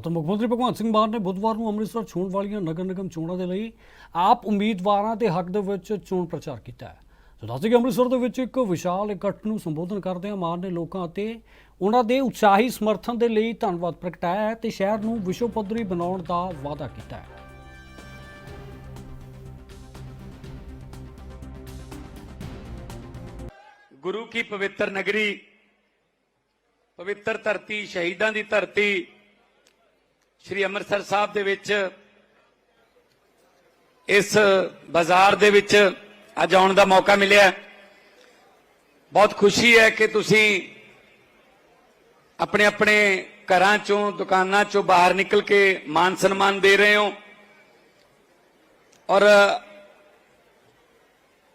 ਤਾਂ ਮੁੱਖ ਮੰਤਰੀ ਭਗਵੰਤ ਸਿੰਘ ਮਾਨ ਨੇ ਬੁੱਧਵਾਰ ਨੂੰ ਅੰਮ੍ਰਿਤਸਰ ਚੋਣ ਵਾਲੀਆਂ ਨਗਰ ਨਿਗਮ ਚੋਣਾਂ ਦੇ ਲਈ ਆਪ ਉਮੀਦਵਾਰਾਂ ਦੇ ਹੱਕ ਦੇ ਵਿੱਚ ਚੋਣ ਪ੍ਰਚਾਰ ਕੀਤਾ ਹੈ। ਸੋ ਦੱਸਦੇ ਕਿ ਅੰਮ੍ਰਿਤਸਰ ਦੇ ਵਿੱਚ ਇੱਕ ਵਿਸ਼ਾਲ ਇਕੱਠ ਨੂੰ ਸੰਬੋਧਨ ਕਰਦਿਆਂ ਮਾਨ ਨੇ ਲੋਕਾਂ ਅਤੇ ਉਹਨਾਂ ਦੇ ਉਤਸ਼ਾਹੀ ਸਮਰਥਨ ਦੇ ਲਈ ਧੰਨਵਾਦ ਪ੍ਰਗਟਾਇਆ ਹੈ ਤੇ ਸ਼ਹਿਰ ਨੂੰ ਵਿਸ਼ਵ ਪੱਧਰੀ ਬਣਾਉਣ ਦਾ ਵਾਅਦਾ ਕੀਤਾ ਹੈ। ਗੁਰੂ ਕੀ ਪਵਿੱਤਰ ਨਗਰੀ, ਪਵਿੱਤਰ ਧਰਤੀ, ਸ਼ਹੀਦਾਂ ਦੀ ਧਰਤੀ ਸ੍ਰੀ ਅੰਮ੍ਰਿਤਸਰ ਸਾਹਿਬ ਦੇ ਵਿੱਚ, ਇਸ ਬਾਜ਼ਾਰ ਦੇ ਵਿੱਚ ਅੱਜ ਆਉਣ ਦਾ ਮੌਕਾ ਮਿਲਿਆ। ਬਹੁਤ ਖੁਸ਼ੀ ਹੈ ਕਿ ਤੁਸੀਂ ਆਪਣੇ ਆਪਣੇ ਘਰਾਂ ਚੋਂ, ਦੁਕਾਨਾਂ ਚੋਂ ਬਾਹਰ ਨਿਕਲ ਕੇ ਮਾਨ ਸਨਮਾਨ ਦੇ ਰਹੇ ਹੋ। ਔਰ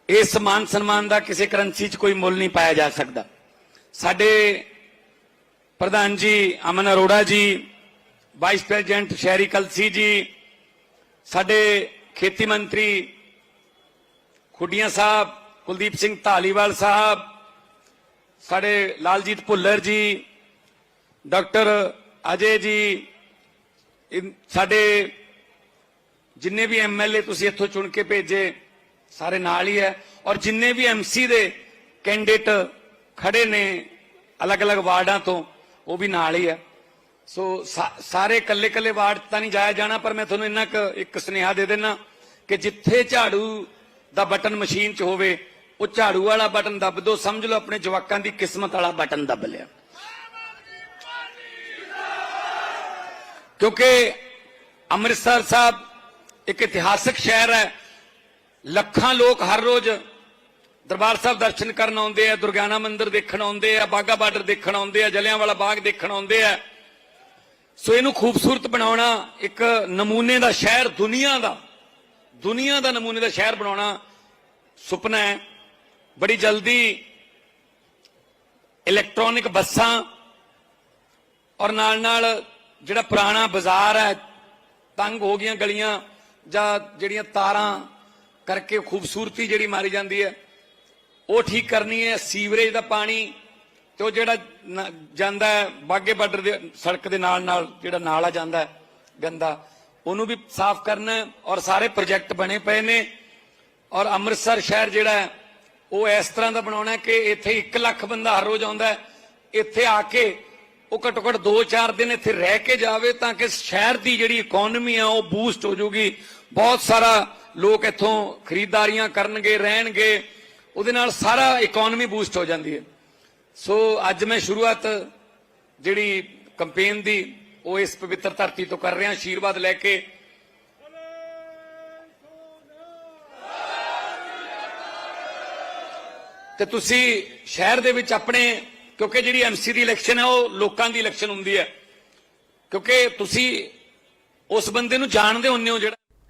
ਇਸ ਮਾਨ ਸਨਮਾਨ ਦਾ ਕਿਸੇ ਕਰੰਸੀ 'ਚ ਕੋਈ ਮੁੱਲ ਨਹੀਂ ਪਾਇਆ ਜਾ ਸਕਦਾ। ਸਾਡੇ ਪ੍ਰਧਾਨ ਜੀ ਅਮਨ ਅਰੋੜਾ ਜੀ ਵਾਈਸ ਪ੍ਰੈਜ਼ੀਡੈਂਟ ਸ਼ਹਿਰੀ ਕਲਸੀ ਜੀ, ਸਾਡੇ ਖੇਤੀ ਮੰਤਰੀ ਖੁੱਡੀਆਂ ਸਾਹਿਬ, ਕੁਲਦੀਪ ਸਿੰਘ ਢਾਲੀਵਾਲ ਸਾਹਿਬ, ਸਾਡੇ ਲਾਲਜੀਤ ਭੁੱਲਰ ਜੀ, ਡਾਕਟਰ ਅਜੇ ਜੀ ਸਾਡੇ ਜਿੰਨੇ ਵੀ ਐਮਐਲਏ ਤੁਸੀਂ ਇੱਥੋਂ ਚੁਣ ਕੇ ਭੇਜੇ, ਸਾਰੇ ਨਾਲ ਹੀ ਹੈ। ਔਰ ਜਿੰਨੇ ਵੀ ਐਮਸੀ ਦੇ ਕੈਂਡੀਡੇਟ ਖੜੇ ਨੇ ਅਲੱਗ-ਅਲੱਗ ਵਾਰਡਾਂ ਤੋਂ, ਉਹ ਵੀ ਨਾਲ ਹੀ ਹੈ। ਸੋ ਸਾਰੇ ਕੱਲੇ-ਕੱਲੇ ਵਾਰਡ ਤਾਂ ਨਹੀਂ ਜਾਇਆ ਜਾਣਾ, ਪਰ ਮੈਂ ਤੁਹਾਨੂੰ ਇੰਨਾ ਕੁ ਇੱਕ ਸੁਨੇਹਾ ਦੇ ਦੇਣਾ ਕਿ ਜਿੱਥੇ ਝਾੜੂ ਦਾ ਬਟਨ ਮਸ਼ੀਨ 'ਚ ਹੋਵੇ, ਉਹ ਝਾੜੂ ਵਾਲਾ ਬਟਨ ਦੱਬ ਦੋ, ਸਮਝ ਲਓ ਆਪਣੇ ਜਵਾਕਾਂ ਦੀ ਕਿਸਮਤ ਵਾਲਾ ਬਟਨ ਦੱਬ ਲਿਆ। ਕਿਉਂਕਿ ਅੰਮ੍ਰਿਤਸਰ ਸਾਹਿਬ ਇੱਕ ਇਤਿਹਾਸਕ ਸ਼ਹਿਰ ਹੈ, ਲੱਖਾਂ ਲੋਕ ਹਰ ਰੋਜ਼ ਦਰਬਾਰ ਸਾਹਿਬ ਦਰਸ਼ਨ ਕਰਨ ਆਉਂਦੇ ਆ, ਦੁਰਗਿਆਨਾ ਮੰਦਿਰ ਦੇਖਣ ਆਉਂਦੇ ਆ ਬਾਗਾ ਬਾਰਡਰ ਦੇਖਣ ਆਉਂਦੇ ਆ ਜਲਿਆਂਵਾਲਾ ਬਾਗ ਦੇਖਣ ਆਉਂਦੇ ਆ। ਸੋ ਇਹਨੂੰ ਖੂਬਸੂਰਤ ਬਣਾਉਣਾ ਇੱਕ ਨਮੂਨੇ ਦਾ ਸ਼ਹਿਰ ਦੁਨੀਆ ਦਾ ਦੁਨੀਆ ਦਾ ਨਮੂਨੇ ਦਾ ਸ਼ਹਿਰ ਬਣਾਉਣਾ ਸੁਪਨਾ ਹੈ। ਬੜੀ ਜਲਦੀ ਇਲੈਕਟ੍ਰੋਨਿਕ ਬੱਸਾਂ ਔਰ ਨਾਲ ਨਾਲ ਜਿਹੜਾ ਪੁਰਾਣਾ ਬਾਜ਼ਾਰ ਹੈ, ਤੰਗ ਹੋ ਗਈਆਂ ਗਲੀਆਂ ਜਾਂ ਜਿਹੜੀਆਂ ਤਾਰਾਂ ਕਰਕੇ ਖੂਬਸੂਰਤੀ ਜਿਹੜੀ ਮਾਰੀ ਜਾਂਦੀ ਹੈ, ਉਹ ਠੀਕ ਕਰਨੀ ਹੈ। ਸੀਵਰੇਜ ਦਾ ਪਾਣੀ ਤੇ ਉਹ ਜਿਹੜਾ ਜਾਂਦਾ ਹੈ, ਬਾਗੇ ਬਾਰਡਰ ਦੇ ਸੜਕ ਦੇ ਨਾਲ ਨਾਲ ਜਿਹੜਾ ਨਾਲਾ ਜਾਂਦਾ ਗੰਦਾ, ਉਹਨੂੰ ਵੀ ਸਾਫ਼ ਕਰਨਾ ਔਰ ਸਾਰੇ ਪ੍ਰੋਜੈਕਟ ਬਣੇ ਪਏ ਨੇ। ਔਰ ਅੰਮ੍ਰਿਤਸਰ ਸ਼ਹਿਰ ਜਿਹੜਾ ਹੈ, ਉਹ ਇਸ ਤਰ੍ਹਾਂ ਦਾ ਬਣਾਉਣਾ ਕਿ ਇੱਥੇ 1 ਲੱਖ ਬੰਦਾ ਹਰ ਰੋਜ਼ ਆਉਂਦਾ ਇੱਥੇ ਆ ਕੇ ਉਹ ਘੱਟੋ ਘੱਟ 2-4 ਦਿਨ ਇੱਥੇ ਰਹਿ ਕੇ ਜਾਵੇ ਤਾਂ ਕਿ ਸ਼ਹਿਰ ਦੀ ਜਿਹੜੀ ਇਕਨੋਮੀ ਆ, ਉਹ ਬੂਸਟ ਹੋ ਜਾਊਗੀ ਬਹੁਤ ਸਾਰਾ ਲੋਕ ਇੱਥੋਂ ਖਰੀਦਦਾਰੀਆਂ ਕਰਨਗੇ, ਰਹਿਣਗੇ। ਉਹਦੇ ਨਾਲ ਸਾਰਾ ਇਕਨੋਮੀ ਬੂਸਟ ਹੋ ਜਾਂਦੀ ਹੈ। ਸੋ ਅੱਜ ਮੈਂ ਸ਼ੁਰੂਆਤ ਜਿਹੜੀ ਕੰਪੇਨ ਦੀ, ਉਹ ਇਸ ਪਵਿੱਤਰ ਧਰਤੀ ਤੋਂ ਕਰ ਰਿਹਾ ਆਸ਼ੀਰਵਾਦ ਲੈ ਕੇ। ਤੇ ਤੁਸੀਂ ਸ਼ਹਿਰ ਦੇ ਵਿੱਚ ਆਪਣੇ, ਕਿਉਂਕਿ ਜਿਹੜੀ ਐਮਸੀ ਦੀ ਇਲੈਕਸ਼ਨ ਹੈ, ਉਹ ਲੋਕਾਂ ਦੀ ਇਲੈਕਸ਼ਨ ਹੁੰਦੀ ਹੈ। ਕਿਉਂਕਿ ਤੁਸੀਂ ਉਸ ਬੰਦੇ ਨੂੰ ਜਾਣਦੇ ਹੁੰਦੇ ਹੋ ਜਿਹੜਾ